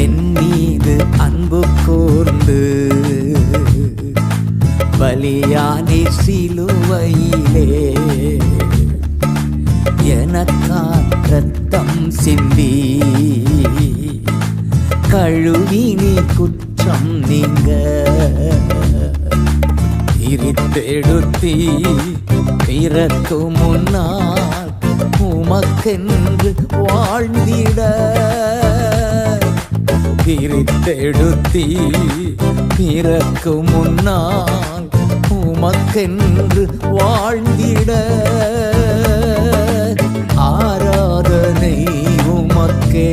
என் மீது அன்பு கூர்ந்து பலியானி சிலுவையிலே எனக்கா ரத்தம் சிந்தி கழுவினி குற்றம் நீங்க இருத்தெடுத்தி பிறக்கு முன்னால் உமக்கென்று வாழ்ந்திட பிரித்தெடுத்தி பிறக்கு முன்னால் உமக்கென்று வாழ்ந்திட. ஆராதனை உமக்கே